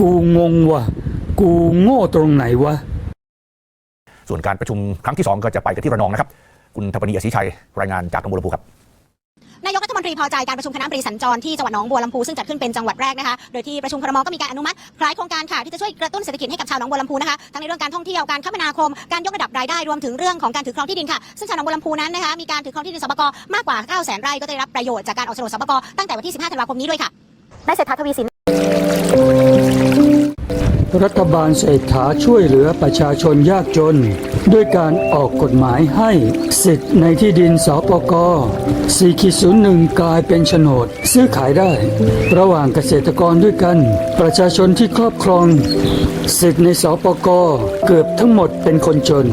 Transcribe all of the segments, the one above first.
กูงงว่ะกูโง่ตรงไหนวะ ส่วนการประชุมครั้งที่ 2 ก็จะไปกันที่ระนองนะครับ คุณธปนีอศรีชัย รายงานจากหนองบัวลำพูครับนายกรัฐมนตรีพอใจการประชุมคณะบริสัญจรที่จังหวัดหนองบัวลำพูซึ่งจัดขึ้นเป็นจังหวัดแรกนะคะ โดยที่ประชุมครมก็มีการอนุมัติหลายโครงการค่ะที่จะช่วยกระตุ้นเศรษฐกิจให้กับชาวหนองบัวลำพูนะคะทั้งในเรื่องการท่องเที่ยวการคมนาคมการยกระดับรายได้รวมถึงเรื่องของการถือครองที่ดินค่ะซึ่งชาวหนองบัวลำพูนั้นนะคะมีการถือครองที่ดินสปกมากกว่า9 0 0 0 0 0ไร่ก็ได้รับประโยชน์จากการออกโฉนดสปกตั้งแต่วันที่ 15 ธันวาคมนี้ด้วยค่ะนายเศรษฐาทวีสิน รัฐบาลเศรษฐาช่วยเหลือประชาชนยากจน ด้วยการออกกฎหมายให้สิทธิ์ในที่ดินสปก401 กลายเป็นโฉนด ซื้อขายได้ ระหว่างเกษตรกรด้วยกัน ประชาชนที่ครอบครอง สิทธิ์ในสปกเกือบทั้งหมดเป็นคนจน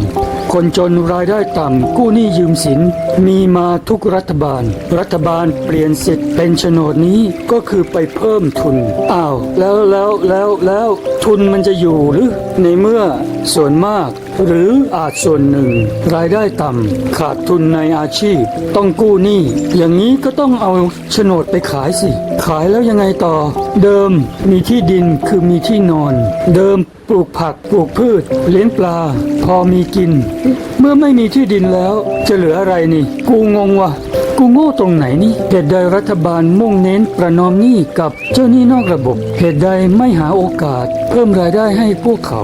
คนจนรายได้ต่ำกู้หนี้ยืมสิน มีมาทุกรัฐบาล รัฐบาลเปลี่ยนสิทธิ์เป็นโฉนดนี้ก็คือไปเพิ่มทุนอ้าวแล้วแล้วแล้วแล้วทุนมันจะอยู่หรือในเมื่อส่วนมากหรืออาจส่วนหนึ่ง รายได้ต่ำขาดทุนในอาชีพ ต้องกู้หนี้อย่างนี้ก็ต้องเอาโฉนดไปขายสิ ขายแล้วยังไงต่อ เดิมมีที่ดินคือมีที่นอน เดิมปลูกผักปลูกพืช เลี้ยงปลา พอมีกิน เมื่อไม่มีที่ดินแล้ว จะเหลืออะไรนี่ กูงงว่ะ กูโง่ตรงไหนนี่เหตุใดรัฐบาลมุ่งเน้นประนอมหนี้กับเจ้าหนี้นอกระบบ เหตุใดไม่หาโอกาส เพิ่มรายได้ให้พวกเขา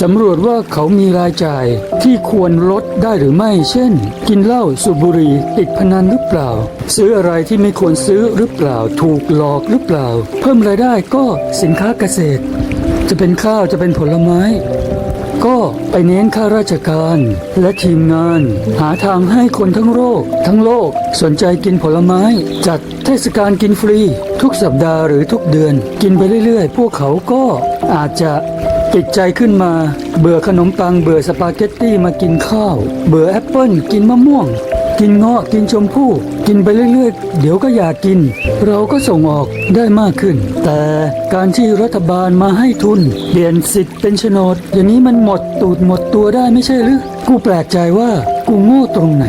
สำรวจว่าเขามีรายจ่ายที่ควรลดได้หรือไม่ เช่น กินเหล้าสูบบุหรี่ติดพนันหรือเปล่า ซื้ออะไรที่ไม่ควรซื้อหรือเปล่า ถูกหลอกหรือเปล่า เพิ่มรายได้ก็สินค้าเกษตร จะเป็นข้าวจะเป็นผลไม้ ก็ไปเน้นข้าราชการ และทีมงาน หาทางให้คนทั้งโลกทั้งโลกสนใจกินผลไม้ จัดเทศกาลกินฟรี ทุกสัปดาห์หรือทุกเดือน กินไปเรื่อยๆ พวกเขาก็อาจจะติดใจขึ้นมา เบื่อขนมปังเบื่อสปาเกตตี้มากินข้าว เบื่อแอปเปิลกินมะม่วง กินเงาะกินชมพู่ กินไปเรื่อยๆ เดี๋ยวก็อยากกิน เราก็ส่งออกได้มากขึ้น แต่การที่รัฐบาลมาให้ทุน เปลี่ยนสิทธิ์เป็นโฉนด อย่างนี้มันหมดตูดหมดตัวได้ไม่ใช่หรือกูแปลกใจว่ากูโง่ตรงไหน